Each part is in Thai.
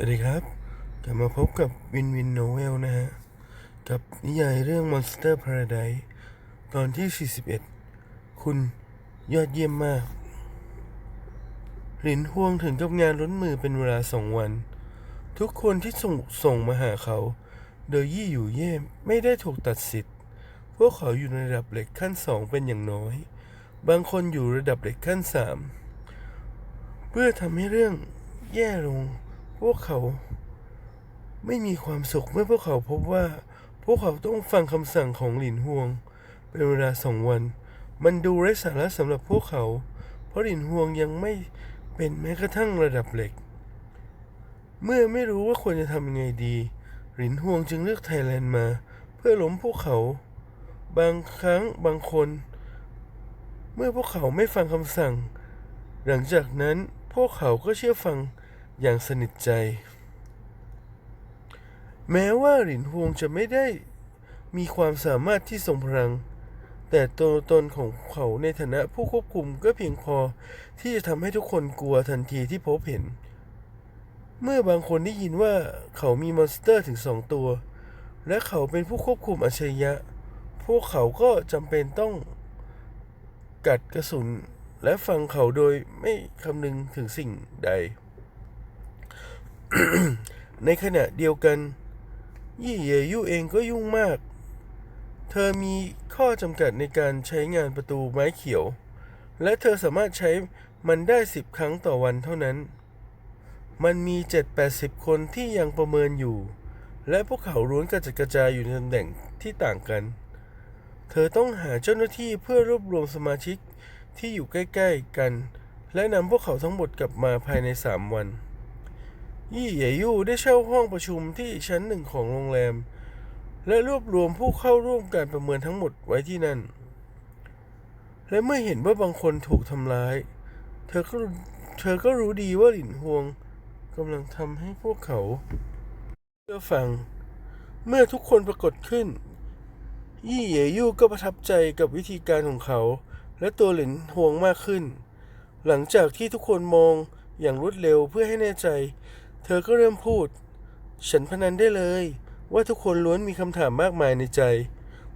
วัสดีครับ กลับมาพบกับวินวินโนเวลนะฮะ กับนิยายเรื่อง Monster Paradise ตอนที่ 41 คุณยอดเยี่ยมมากหลินฮวงถึงกับงานล้นมือเป็นเวลาสองวัน ทุกคนที่ส่งส่งมาหาเขา โดยยี่อยู่เย่ไม่ได้ถูกตัดสิทธิ์ พวกเขาอยู่ในระดับเหล็กขั้นสองเป็นอย่างน้อย บางคนอยู่ระดับเหล็กขั้นสามเพื่อทำให้เรื่องแย่ลง พวกเขาไม่มีความสุขเมื่อพวกเขาพบว่า พวกเขาต้องฟังคำสั่งของหลินฮวง เป็นเวลาสองวัน มันดูไร้สาระสำหรับพวกเขา เพราะหลินฮวงยังไม่เป็นแม้กระทั่งระดับเหล็ก เมื่อไม่รู้ว่าควรจะทำยังไงดี หลินฮวงจึงเลือกไทยแลนด์มา เพื่อล้มพวกเขา บางครั้งบางคน เมื่อพวกเขาไม่ฟังคำสั่ง หลังจากนั้นพวกเขาก็เชื่อฟัง อย่างสนิทใจ แม้ว่าหลินฮวงจะไม่ได้มีความสามารถที่ทรงพลัง แต่ตัวตนของเขาในฐานะผู้ควบคุมก็เพียงพอที่จะทำให้ทุกคนกลัวทันทีที่พบเห็น เมื่อบางคนได้ยินว่าเขามีมอนสเตอร์ถึงสองตัว และเขาเป็นผู้ควบคุมอัจฉริยะ พวกเขาก็จำเป็นต้องกัดกระสุนและฟังเขาโดยไม่คำนึงถึงสิ่งใด ในขณะเดียวกัน ยี่เยยู่เองก็ยุ่งมาก เธอมีข้อจำกัดในการใช้งานประตูไม้เขียว และเธอสามารถใช้มันได้สิบครั้งต่อวันเท่านั้น มันมี 7-80 คนที่ยังประเมินอยู่ และพวกเขาล้วนกระจัดกระจายอยู่ในตำแหน่งที่ต่างกัน เธอต้องหาเจ้าหน้าที่เพื่อรวบรวมสมาชิกที่อยู่ใกล้ ๆ กัน และนำพวกเขาทั้งหมดกลับมาภายใน 3 วัน ยี่เหยยู่ได้เช่าห้องประชุมที่ชั้นหนึ่งของโรงแรม และรวบรวมผู้เข้าร่วมการประเมินทั้งหมดไว้ที่นั่น และเมื่อเห็นว่าบางคนถูกทำร้าย เธอก็เธอก็รู้ดีว่าหลินฮวงกำลังทำให้พวกเขาเชื่อฟัง เมื่อทุกคนปรากฏขึ้น ยี่เหยยู่ก็ประทับใจกับวิธีการของเขา และตัวหลินฮวงมากขึ้น หลังจากที่ทุกคนมองอย่างรวดเร็วเพื่อให้แน่ใจ เธอก็เริ่มพูด ฉันพนันได้เลย ว่าทุกคนล้วนมีคำถามมากมายในใจ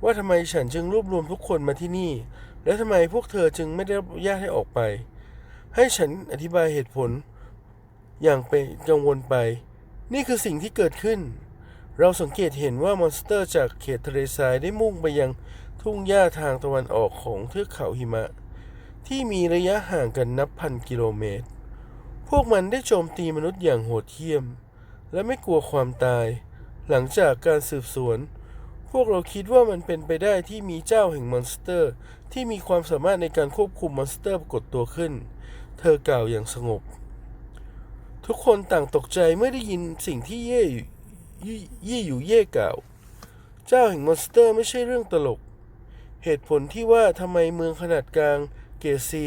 ว่าทำไมฉันจึงรวบรวมทุกคนมาที่นี่ และทำไมพวกเธอจึงไม่ได้รับอนุญาตให้ออกไป ให้ฉันอธิบายเหตุผล อย่างเป็นกังวลไป นี่คือสิ่งที่เกิดขึ้น เราสังเกตเห็นว่ามอนสเตอร์จากเขตทะเลทรายได้มุ่งไปยังทุ่งหญ้าทางตะวันออกของเทือกเขาหิมะ ที่มีระยะห่างกันนับพันกิโลเมตร วกมันได้โจมตีมนุษย์อย่างโหดเหี้ยม และไม่กลัวความตาย หลังจากการสืบสวน พวกเราคิดว่ามันเป็นไปได้ที่มีเจ้าแห่งมอนสเตอร์ ที่มีความสามารถในการควบคุมมอนสเตอร์ปรากฏตัวขึ้น เธอกล่าวอย่างสงบ ทุกคนต่างตกใจเมื่อได้ยินสิ่งที่เย่อยู่ยี่ยี่อยู่เย่กล่าว เจ้าแห่งมอนสเตอร์ไม่ใช่เรื่องตลก เหตุผลที่ว่าทำไมเมืองขนาดกลางเกซี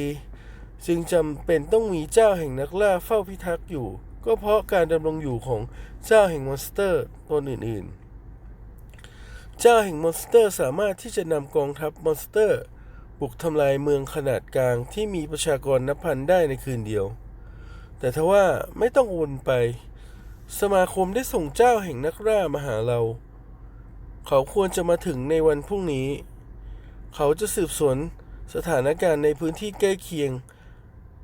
จึงจำเป็นต้องมีเจ้าแห่งนักล่าเฝ้าพิทักษ์อยู่ ก็เพราะการดำรงอยู่ของเจ้าแห่งมอนสเตอร์ตนอื่นๆ เจ้าแห่งมอนสเตอร์สามารถที่จะนำกองทัพมอนสเตอร์ บุกทำลายเมืองขนาดกลางที่มีประชากรนับพันได้ในคืนเดียว แต่ทว่าไม่ต้องวนไป สมาคมได้ส่งเจ้าแห่งนักล่ามาหาเรา เขาควรจะมาถึงในวันพรุ่งนี้ เขาจะสืบสวนสถานการณ์ในพื้นที่ใกล้เคียง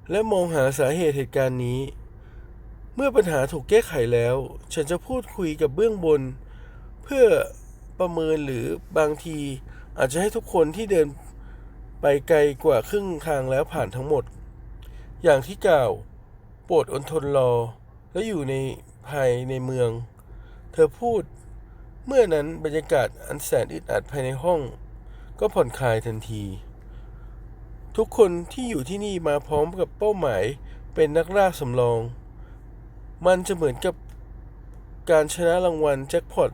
และมองหาสาเหตุเหตุการณ์นี้ เมื่อปัญหาถูกแก้ไขแล้ว ฉันจะพูดคุยกับเบื้องบน เพื่อประเมินหรือบางทีอาจจะให้ทุกคนที่เดินไปไกลกว่าครึ่งทางแล้วผ่านทั้งหมด อย่างที่กล่าว โปรดอดทนรอ และอยู่ในภายในเมือง เธอพูด เมื่อนั้นบรรยากาศอันแสนอึดอัดภายในห้อง ก็ผ่อนคลายทันที ทุกคนที่อยู่ที่นี่มาพร้อมกับเป้าหมายเป็นนักล่าสำรอง มันจะเหมือนกับการชนะรางวัลแจ็คพอต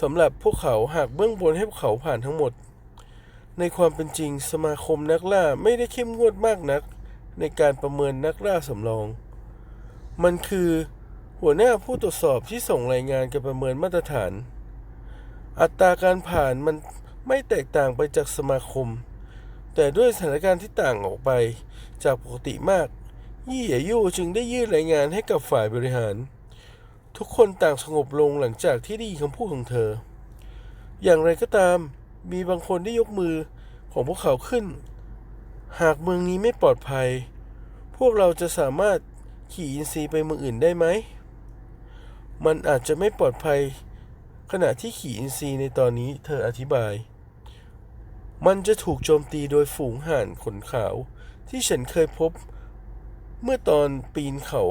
สำหรับพวกเขาหากเบื้องบนให้พวกเขาผ่านทั้งหมด ในความเป็นจริงสมาคมนักล่าไม่ได้เข้มงวดมากนัก ในการประเมินนักล่าสำรอง มันคือหัวหน้าผู้ตรวจสอบที่ส่งรายงานการประเมินมาตรฐาน อัตราการผ่านมันไม่แตกต่างไปจากสมาคม แต่ด้วยสถานการณ์ที่ต่างออกไปจากปกติมาก ยี่เหยยู่จึงได้ยื่นรายงานให้กับฝ่ายบริหาร ทุกคนต่างสงบลงหลังจากที่ได้ยินคำพูดของเธอ อย่างไรก็ตามมีบางคนได้ยกมือของพวกเขาขึ้น หากเมืองนี้ไม่ปลอดภัย พวกเราจะสามารถขี่อินทรีไปเมืองอื่นได้ไหม มันอาจจะไม่ปลอดภัย ขณะที่ขี่อินทรีในตอนนี้เธออธิบาย มันจะถูกโจมตีโดยฝูงห่านขนขาว ที่ฉันเคยพบเมื่อตอนปีนเขา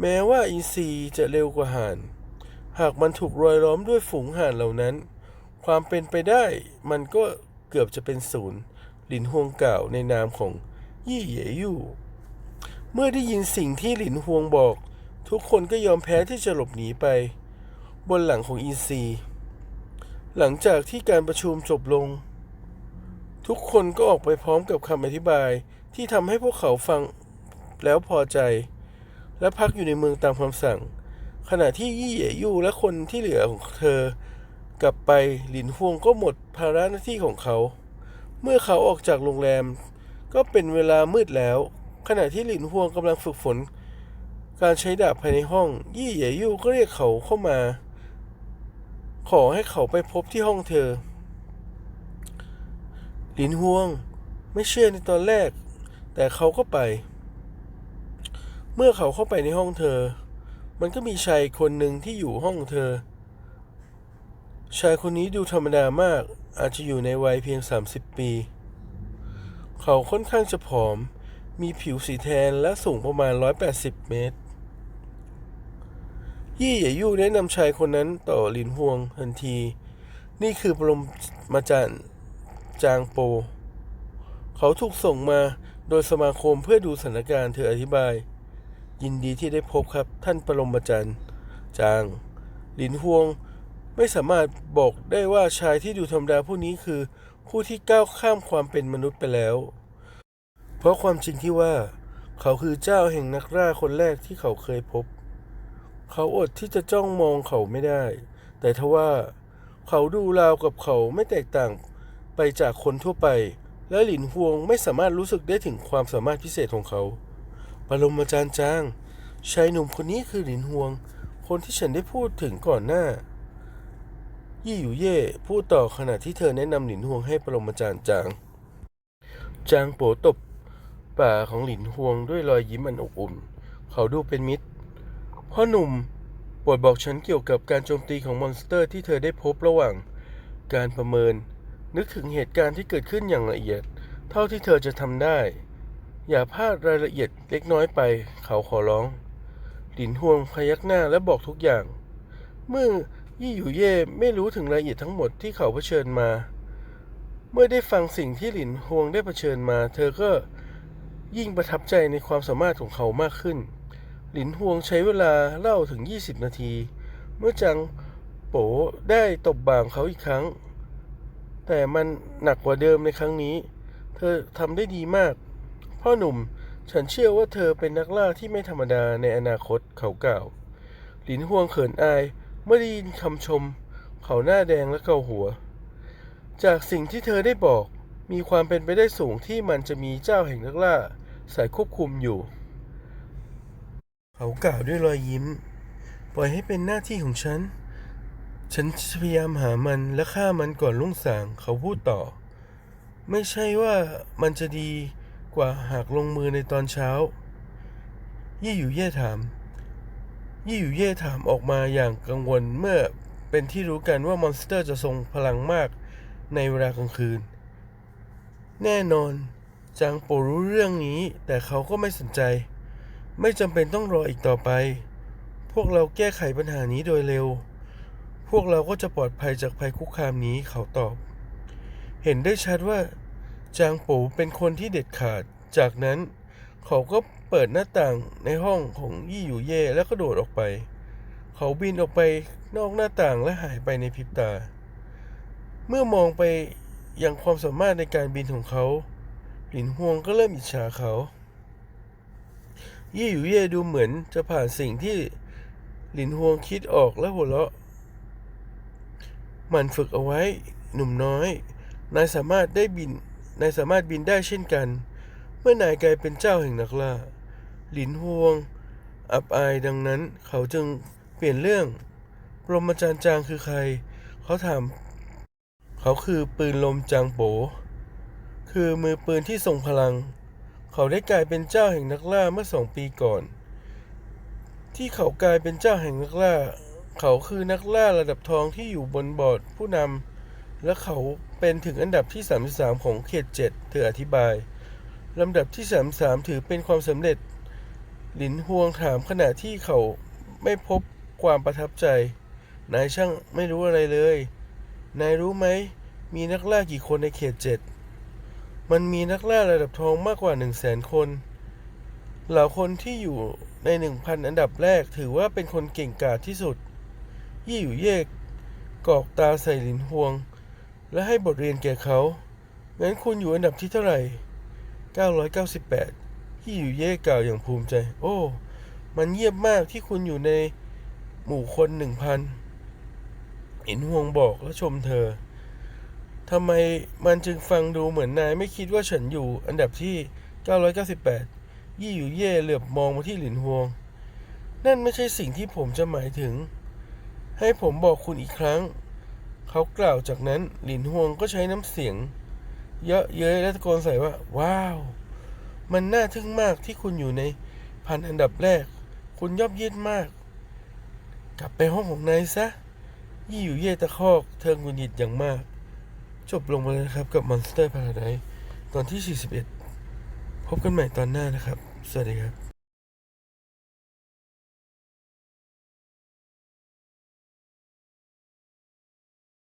แม้ว่าอินทรีจะเร็วกว่าห่าน หากมันถูกรอยล้อมด้วยฝูงห่านเหล่านั้น ความเป็นไปได้มันก็เกือบจะเป็นศูนย์หลินฮวงกล่าวในนามของยี่เหยยู่ เมื่อได้ยินสิ่งที่หลินฮวงบอก ทุกคนก็ยอมแพ้ที่จะหลบหนีไป บนหลังของอินซี หลังจากที่การประชุมจบลง ทุกคนก็ออกไปพร้อมกับคำอธิบายที่ทำให้พวกเขาฟังแล้วพอใจ และพักอยู่ในเมืองตามคำสั่ง ขณะที่ยี่เหยยู่และคนที่เหลือของเธอกลับไปหลินฮวงก็หมดภาระหน้าที่ของเขา เมื่อเขาออกจากโรงแรม ก็เป็นเวลามืดแล้ว ขณะที่หลินฮวงกำลังฝึกฝน การใช้ดาบภายในห้อง ยี่เหยยู่ก็เรียกเขาเข้ามา ขอให้เขาไปพบที่ห้องเธอ หลินฮวงไม่เชื่อในตอนแรก แต่เขาก็ไป เมื่อเขาเข้าไปในห้องเธอ มันก็มีชายคนหนึ่งที่อยู่ห้องเธอ ชายคนนี้ดูธรรมดามาก อาจจะอยู่ในวัยเพียง 30 ปี เขาค่อนข้างจะผอม มีผิวสีแทนและสูงประมาณ 180 เมตร ยี่เหยยู่แนะนำชายคนนั้นต่อหลินฮวงทันที นี่คือปรมาจารย์จางโป เขาถูกส่งมาโดยสมาคมเพื่อดูสถานการณ์เธออธิบาย ยินดีที่ได้พบครับท่านปรมาจารย์จาง หลินฮวงไม่สามารถบอกได้ว่าชายที่ดูธรรมดาผู้นี้คือผู้ที่ก้าวข้ามความเป็นมนุษย์ไปแล้ว เพราะความจริงที่ว่า เขาคือเจ้าแห่งนักล่าคนแรกที่เขาเคยพบ เขาอดที่จะจ้องมองเขาไม่ได้ แต่ทว่าเขาดูราวกับเขาไม่แตกต่างไปจากคนทั่วไป และหลินฮวงไม่สามารถรู้สึกได้ถึงความสามารถพิเศษของเขาปรมาจารย์จางชายหนุ่มคนนี้คือหลินฮวง คนที่ฉันได้พูดถึงก่อนหน้า ยี่หยูเย่พูดต่อขณะที่เธอแนะนำหลินฮวงให้ปรมาจารย์จาง จางโปตบป่าของหลินฮวงด้วยรอยยิ้มอันอบอุ่น เขาดูเป็นมิตร พ่อหนุ่มโปรดบอกฉันเกี่ยวกับการโจมตีของมอนสเตอร์ที่เธอได้พบระหว่าง การประเมิน นึกถึงเหตุการณ์ที่เกิดขึ้นอย่างละเอียด เท่าที่เธอจะทำได้ อย่าพลาดรายละเอียดเล็กน้อยไปเขาขอร้องหลินฮวงพยักหน้าและบอกทุกอย่าง เมื่อยี่หยูเย่ไม่รู้ถึงรายละเอียดทั้งหมดที่เขาเผชิญมา เมื่อได้ฟังสิ่งที่หลินฮวงได้เผชิญมา เธอก็ยิ่งประทับใจในความสามารถของเขามากขึ้น หลินฮวงใช้เวลาเล่าถึง 20 นาที เมื่อจังโปได้ตบบ่างเขาอีกครั้ง แต่มันหนักกว่าเดิมในครั้งนี้ เธอทำได้ดีมาก พ่อหนุ่มฉันเชื่อว่าเธอเป็นนักล่าที่ไม่ธรรมดาในอนาคตเขากล่าว หลินฮวงเขินอายเมื่อได้ยินคำชม เขาหน้าแดงและเกาหัว จากสิ่งที่เธอได้บอกมีความเป็นไปได้สูงที่มันจะมีเจ้าแห่งนักล่า สายควบคุมอยู่ เขากล่าวด้วยรอยยิ้ม ปล่อยให้เป็นหน้าที่ของฉัน ฉันพยายามหามันและฆ่ามันก่อนรุ่งสาง เขาพูดต่อ ไม่ใช่ว่ามันจะดีกว่าหากลงมือในตอนเช้า ยี่หยูเย่ถาม ยี่หยูเย่ถามออกมาอย่างกังวลเมื่อเป็นที่รู้กันว่ามอนสเตอร์จะทรงพลังมากในเวลากลางคืน แน่นอน จางโปรู้เรื่องนี้แต่เขาก็ไม่สนใจ ไม่จำเป็นต้องรออีกต่อไป พวกเราแก้ไขปัญหานี้โดยเร็ว พวกเราก็จะปลอดภัยจากภัยคุกคามนี้เขาตอบ เห็นได้ชัดว่า จางปูเป็นคนที่เด็ดขาด จากนั้นเขาก็เปิดหน้าต่างในห้องของยี่หยูเย่แล้วก็โดดออกไป เขาบินออกไปนอกหน้าต่างและหายไปในพริบตา เมื่อมองไปยังความสามารถในการบินของเขา หลินฮวงก็เริ่มอิจฉาเขา ยี่หยูเย่ดูเหมือนจะผ่านสิ่งที่หลินฮวงคิดออกและหัวเราะ มันฝึกเอาไว้ หนุ่มน้อย นายสามารถได้บิน นายสามารถบินได้เช่นกัน เมื่อนายกลายเป็นเจ้าแห่งนักล่า หลินฮวง อับอายดังนั้น เขาจึงเปลี่ยนเรื่องปรมาจารย์จางคือใคร เขาถามเขาคือปืนลมจางโป คือมือปืนที่ทรงพลัง เขาได้กลายเป็นเจ้าแห่งนักล่าเมื่อสองปีก่อน ที่เขากลายเป็นเจ้าแห่งนักล่า เขาคือนักล่าระดับทองที่อยู่บนบอร์ดผู้นำและเขาเป็นถึงอันดับที่ 33 ของเขต 7 เธออธิบายลำดับที่ 33 ถือเป็นความสำเร็จ หลินฮวงถามขณะที่เขาไม่พบความประทับใจ นายช่างไม่รู้อะไรเลย นายรู้ไหม มีนักล่ากี่คนในเขต 7 มันมีนักล่าระดับทองมากกว่า 1 0 0 0 0แสนคน เหล่าคนที่อยู่ใน 1,000 อันดับแรกถือว่าเป็นคนเก่งกาจที่สุด ยี่อยู่เย่กอกตาใส่หลินฮวง และให้บทเรียนแก่เขา งั้นคุณอยู่อันดับที่เท่าไหร่ 998ที่อยู่เย่กล่าวอย่างภูมิใจ โอ้ มันเงียบมากที่คุณอยู่ในหมู่คนหนึ่งพันห็นห่วงบอกและชมเธอ ทำไมมันจึงฟังดูเหมือนนายไม่คิดว่าฉันอยู่อันดับที่ 998 ยี่อยู่เย่เหลือบมองมาที่หลินฮวง นั่นไม่ใช่สิ่งที่ผมจะหมายถึง ให้ผมบอกคุณอีกครั้ง เขากล่าวจากนั้นหลินฮวงก็ใช้น้ำเสียง เยอะเย้ยและตะโกนใส่ว่า ว้าว มันน่าทึ่งมากที่คุณอยู่ในพันอันดับแรก คุณยอบเย็นมาก กลับไปห้องของนายซะ ยี่อยู่เย่ตะคอก เธอหงุดหงิดอย่างมาก จบลงมาแล้วนะครับกับ Monster Paradise ตอนที่ 41 พบกันใหม่ตอนหน้านะครับ สวัสดีครับ